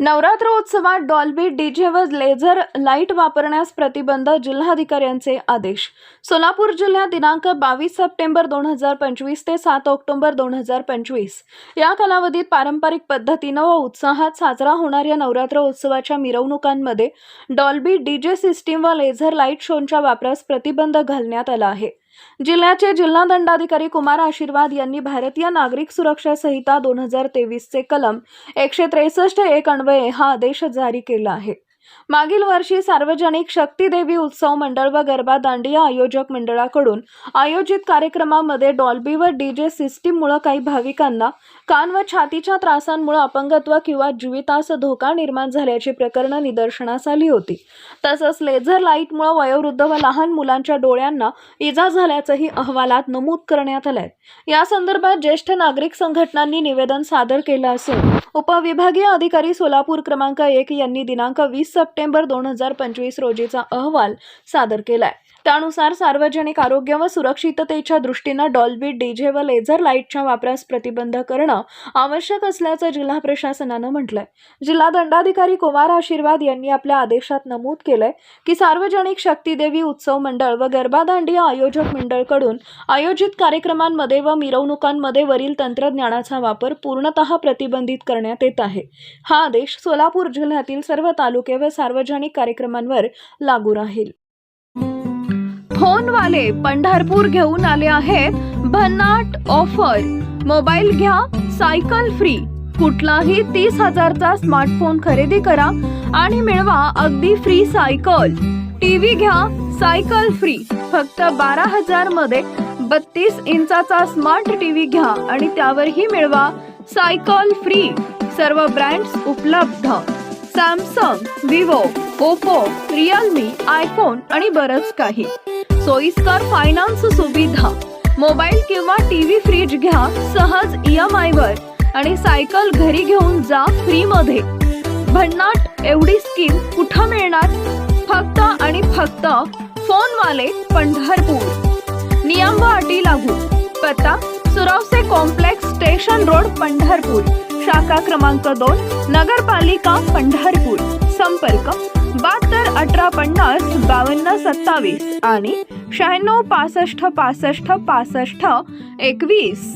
नवरात्र उत्सवात Dolby DJ व laser light वापरण्यास प्रतिबंध जिल्हाधिकाऱ्यांचे आदेश. सोलापूर जिल्ह्यात दिनांक बावीस सप्टेंबर दोन हजार पंचवीस ते सात ऑक्टोबर दोन हजार पंचवीस. या कालावधीत पारंपरिक पद्धतीनं व उत्साहात साजरा होणाऱ्या नवरात्र उत्सवाच्या मिरवणुकांमध्ये डॉल्बी डीजे सिस्टीम व लेझर लाइट शोंच्या वापरास प्रतिबंध घालण्यात आला आहे. जिल्ह्याचे जिल्हा दंडाधिकारी कुमार आशीर्वाद यांनी भारतीय नागरिक सुरक्षा संहिता दोन हजार तेवीसचे कलम एकशे त्रेसष्ट एक अन्वये हा आदेश जारी केला आहे. मागील वर्षी सार्वजनिक शक्तीदेवी उत्सव मंडळ व गरबा दांडिया आयोजक मंडळाकडून आयोजित कार्यक्रमामध्ये डॉल्बी व डीजे सिस्टीममुळे काही भाविकांना कान व छातीच्या त्रासांमुळे अपंगत्व किंवा जीवितास धोका निर्माण झाल्याची प्रकरणं निदर्शनास आली होती. तसंच लेझर लाईटमुळे वयोवृद्ध व लहान मुलांच्या डोळ्यांना इजा झाल्याचंही अहवालात नमूद करण्यात आलंय. या संदर्भात ज्येष्ठ नागरिक संघटनांनी निवेदन सादर केलं असून उपविभागीय अधिकारी सोलापूर क्रमांक एक यांनी दिनांक वीस सप्टेंबर दोन हजार पंचवीस रोजीचा अहवाल सादर केलाय. त्यानुसार सार्वजनिक आरोग्य व सुरक्षिततेच्या दृष्टीनं डॉल्बी डीजे व लेझर लाईटच्या वापरास प्रतिबंध करणं आवश्यक असल्याचं जिल्हा प्रशासनानं म्हटलंय. जिल्हा दंडाधिकारी कुमार आशीर्वाद यांनी आपल्या आदेशात नमूद केलंय की सार्वजनिक शक्तीदेवी उत्सव मंडळ व गरबा आयोजक मंडळकडून आयोजित कार्यक्रमांमध्ये व मिरवणुकांमध्ये वरील तंत्रज्ञानाचा वापर पूर्णतः प्रतिबंधित करण्यात येत आहे. हा आदेश सोलापूर जिल्ह्यातील सर्व तालुके व सार्वजनिक कार्यक्रमांवर लागू राहील. फोनवाले पंढरपूर घेऊन आले आहेत. भन्नाट ऑफर. मोबाईल घ्या सायकल फ्री. कुठलाही तीस हजारचा स्मार्टफोन खरेदी करा आणि मिळवा अगदी फ्री सायकल. टीव्ही घ्या सायकल फ्री. फक्त बारा हजारमध्ये बत्तीस इंचाचा स्मार्ट टीव्ही घ्या आणि त्यावरही मिळवा सायकल फ्री. सर्व ब्रँड्स उपलब्ध. Samsung Vivo Oppo Realme iPhone आणि बरंच काही. सोयीस्कर फायनान्स सुविधा. मोबाईल किंवा टीव्ही फ्रीज घ्या सहज ईएमआय वर आणि सायकल घरी घेऊन जा फ्री मध्ये भन्नाट एवढी स्कीम कुठं मिळणार? फक्त आणि फक्त फोनवाले पंढरपूर. नियम व अटी लागू. पत्ता सुरावसे कॉम्प्लेक्स स्टेशन रोड पंढरपूर. शाखा क्रमांक दोन नगरपालिका पंढरपूर. संपर्क बहात्तर अठरा पन्नास बावन्न सत्तावीस आणि शहाण्णव पासष्ट पासष्ट पासष्ट एकवीस.